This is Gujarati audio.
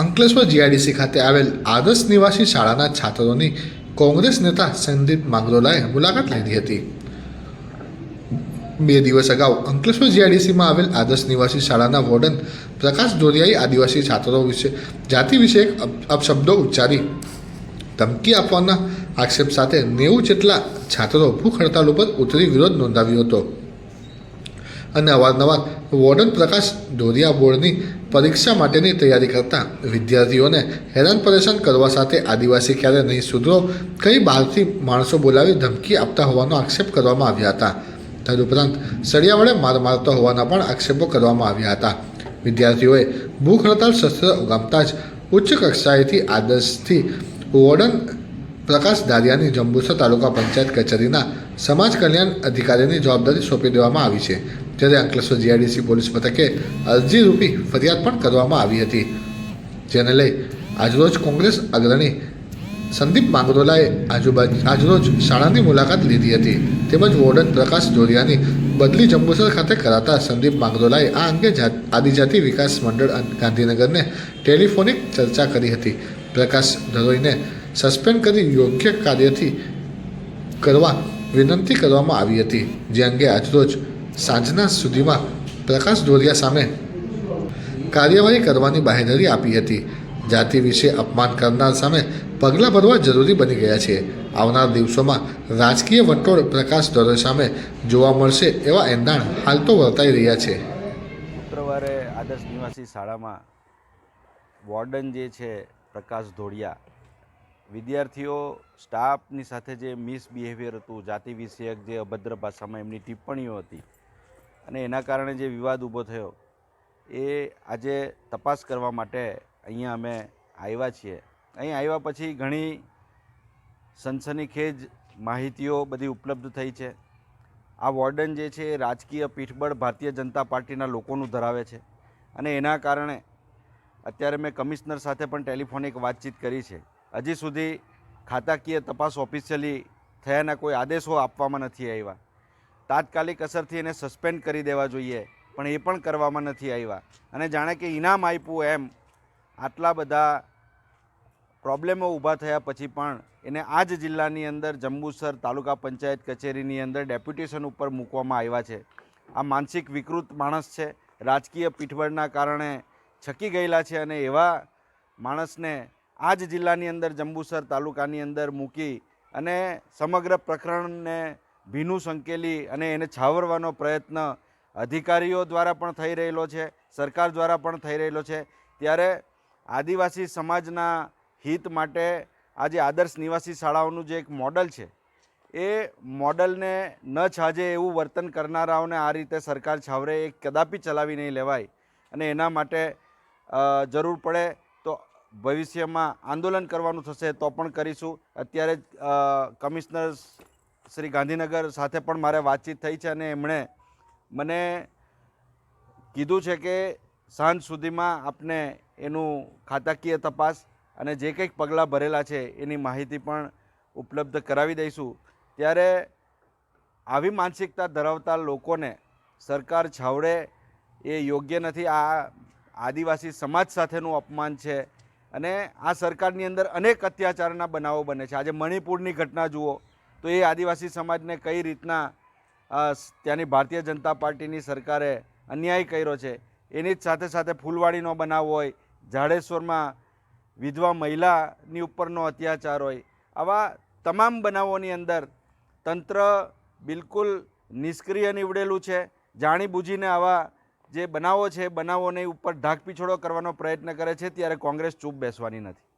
અંકલેશ્વર જીઆઈડીસી ખાતે આવેલ આદર્શ નિવાસી શાળાના છાત્રોની કોંગ્રેસ નેતા સંદીપ માંગરોલાએ મુલાકાત લીધી હતી. બે દિવસ અગાઉ અંકલેશ્વર જીઆઈડીસીમાં આવેલ આદર્શ નિવાસી શાળાના વોર્ડન પ્રકાશ દોરિયાએ આદિવાસી છાત્રો વિશે, જાતિ વિશે અપશબ્દો ઉચ્ચારી, ધમકી આપવાના આક્ષેપ સાથે નેવું જેટલા છાત્રો ભૂખ હડતાલ ઉપર ઉતરી વિરોધ નોંધાવ્યો હતો. અને અવારનવાર વોર્ડન પ્રકાશ દોરિયા બોર્ડની પરીક્ષા માટેની તૈયારી કરતા વિદ્યાર્થીઓને હેરાન પરેશાન કરવા સાથે આદિવાસી ક્યારે નહીં સુધરો, કઈ બહારથી માણસો બોલાવી ધમકી આપતા હોવાનો આક્ષેપ કરવામાં આવ્યા હતા. તદુપરાંત સળિયા વડે માર મારતા હોવાના પણ આક્ષેપો કરવામાં આવ્યા હતા. વિદ્યાર્થીઓએ ભૂખ હડતાલ શસ્ત્ર ઉગામતા જ ઉચ્ચ કક્ષાએથી આદર્શથી વોર્ડન પ્રકાશ દારિયાની જંબુસર તાલુકા પંચાયત કચેરીના સમાજ કલ્યાણ અધિકારીની જવાબદારી સોંપી દેવામાં આવી છે. જ્યારે અંકલેશ્વર જીઆઈડીસી પોલીસ મથકે અરજી રૂપી ફરિયાદ પણ કરવામાં આવી હતી. જેને લઈ આજરોજ કોંગ્રેસ અગ્રણી સંદીપ માંગરોલાએ આજુબાજુ, આજરોજ શાળાની મુલાકાત લીધી હતી. તેમજ વોર્ડન પ્રકાશ જોરિયાની બદલી જંબુસર ખાતે કરાતા સંદીપ માંગરોલાએ આ અંગે જાત- આદિજાતિ વિકાસ મંડળ ગાંધીનગરને ટેલિફોનિક ચર્ચા કરી હતી. પ્રકાશ ધરોઈને સસ્પેન્ડ કરી યોગ્ય કાર્યથી કરવા વિનંતી કરવામાં આવી હતી. જે અંગે આજરોજ સાંજના સુધીમાં પ્રકાશ દોરિયા સામે કાર્યવાહી કરવાની બાહેધરી આપી હતી. જાતિ વિશે અપમાન કરનાર સામે પગલાં ભરવા જરૂરી બની ગયા છે. આવનાર દિવસોમાં રાજકીય વંટોળ પ્રકાશ દોરે સામે જોવા મળશે એવા એંધાણ હાલ તો વર્તાઈ રહ્યા છે. શુક્રવારે આદર્શ નિવાસી શાળામાં વોર્ડન જે છે પ્રકાશ ધોળિયા વિદ્યાર્થીઓ, સ્ટાફની સાથે જે મિસબિહેવિયર હતું, જાતિ વિષયક જે અભદ્ર ભાષામાં એમની ટિપ્પણીઓ હતી અને એના કારણે જે વિવાદ ઊભો થયો, એ આજે તપાસ કરવા માટે અહીંયા અમે આવ્યા છીએ. અહીં આવ્યા પછી ઘણી સનસનીખેજ માહિતીઓ બધી ઉપલબ્ધ થઈ છે. આ વોર્ડન જે છે એ રાજકીય પીઠબળ ભારતીય જનતા પાર્ટીના લોકોનું ધરાવે છે. અને એના કારણે અત્યારે મેં કમિશનર સાથે પણ ટેલિફોનિક વાતચીત કરી છે. હજી સુધી ખાતાકીય તપાસ ઓફિશિયલી થયાના કોઈ આદેશો આપવામાં નથી આવ્યા. તાત્કાલિક અસરથી એને સસ્પેન્ડ કરી દેવા જોઈએ, પણ એ પણ કરવામાં નથી આવ્યા. અને જાણે કે ઇનામ આપ્યું એમ, આટલા બધા પ્રોબ્લેમો ઊભા થયા પછી પણ એને આ જ જિલ્લાની અંદર જંબુસર તાલુકા પંચાયત કચેરીની અંદર ડેપ્યુટેશન ઉપર મૂકવામાં આવ્યા છે. આ માનસિક વિકૃત માણસ છે, રાજકીય પીઠબળના કારણે છકી ગયેલા છે અને એવા માણસને આ જ જિલ્લાની અંદર જંબુસર તાલુકાની અંદર મૂકી અને સમગ્ર પ્રકરણને ભીનું સંકેલી અને એને છાવરવાનો પ્રયત્ન અધિકારીઓ દ્વારા પણ થઈ રહેલો છે, સરકાર દ્વારા પણ થઈ રહેલો છે. ત્યારે આદિવાસી સમાજના હિત માટે આજે આદર્શ નિવાસી શાળાઓનું જે એક મોડલ છે, એ મોડલને ન છાજે એવું વર્તન કરનારાઓને આ રીતે સરકાર છાવરે એ કદાપી ચલાવી નહીં લેવાય અને એના માટે જરૂર પડે તો ભવિષ્યમાં આંદોલન કરવાનું થશે તો પણ કરીશું. અત્યારે કમિશનર શ્રી ગાંધીનગર સાથે પણ મારે વાતચીત થઈ છે અને એમણે મને કીધું છે કે સાંજ સુધીમાં આપને એનું ખાતાકીય તપાસ અને જે કંઈક પગલાં ભરેલા છે એની માહિતી પણ ઉપલબ્ધ કરાવી દઈશું. ત્યારે આવી માનસિકતા ધરાવતા લોકોને સરકાર છાવડે એ યોગ્ય નથી. આ આદિવાસી સમાજ સાથેનું અપમાન છે અને આ સરકારની અંદર અનેક અત્યાચારના બનાવો બને છે. આજે મણિપુરની ઘટના જુઓ. તો એ આદિવાસી સમાજને કઈ રીતના ત્યાંની ભારતીય જનતા પાર્ટીની સરકારે અન્યાય કર્યો છે, એની જ સાથે સાથે ફૂલવાડીનો બનાવ હોય, જાડેશ્વરમાં વિધવા મહિલાની ઉપરનો અત્યાચાર હોય, આવા તમામ બનાવોની અંદર તંત્ર બિલકુલ નિષ્ક્રિય નીવડેલું છે જાણીબૂજીને આવા જે બનાવો છે બનાવોને ઉપર ઢાકપીછોડો કરવાનો પ્રયત્ન કરે છે, ત્યારે કોંગ્રેસ ચૂપ બેસવાની નથી.